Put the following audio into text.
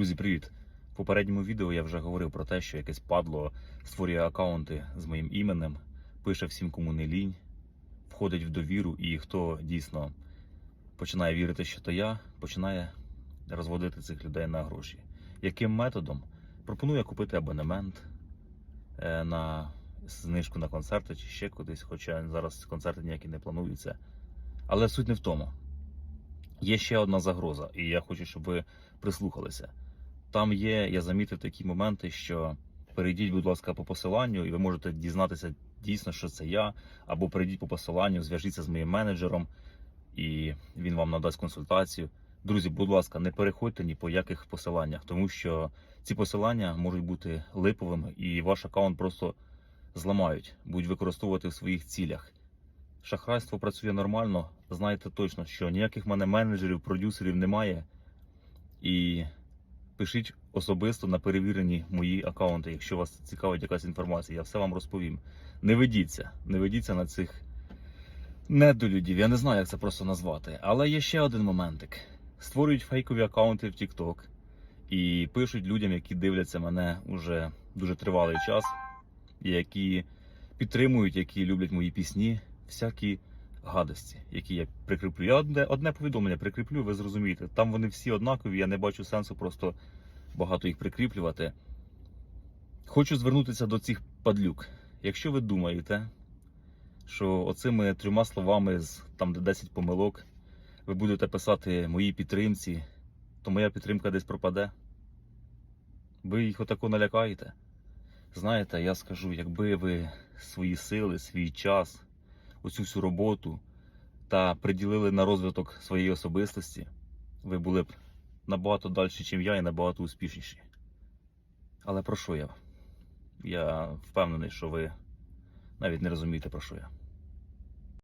Друзі, привіт! В попередньому відео я вже говорив про те, що якесь падло створює акаунти з моїм іменем, пише всім, кому не лінь, входить в довіру, і хто дійсно починає вірити, що то я, починає розводити цих людей на гроші. Яким методом? Пропоную купити абонемент е, на знижку на концерти чи ще кудись, хоча зараз концерти ніякі не плануються. Але суть не в тому. Є ще одна загроза, і я хочу, щоб ви прислухалися. Там є, я замітив такі моменти, що перейдіть, будь ласка, по посиланню, і ви можете дізнатися дійсно, що це я, або перейдіть по посиланню, зв'яжіться з моїм менеджером, і він вам надасть консультацію. Друзі, будь ласка, не переходьте ні по яких посиланнях, тому що ці посилання можуть бути липовими, і ваш аккаунт просто зламають, будуть використовувати в своїх цілях. Шахрайство працює нормально. Знайте точно, що ніяких мене менеджерів, продюсерів немає. І пишіть особисто на перевірені мої аккаунти, якщо вас цікавить якась інформація. Я все вам розповім. Не ведіться, не ведіться на цих недолюдів. Я не знаю, як це просто назвати. Але є ще один моментик: створюють фейкові аккаунти в TikTok і пишуть людям, які дивляться мене уже дуже тривалий час, які підтримують, які люблять мої пісні, всякі гадості, які я прикріплю. Я одне, одне повідомлення прикріплю, ви зрозумієте. Там вони всі однакові, я не бачу сенсу просто багато їх прикріплювати. Хочу звернутися до цих падлюк. Якщо ви думаєте, що оцими трьома словами з там, де 10 помилок, ви будете писати моїй підтримці, то моя підтримка десь пропаде. Ви їх отако налякаєте. Знаєте, я скажу, якби ви свої сили, свій час, оцю всю роботу та приділили на розвиток своєї особистості, ви були б набагато далі, ніж я, і набагато успішніші. Але про що я? Я впевнений, що ви навіть не розумієте, про що я.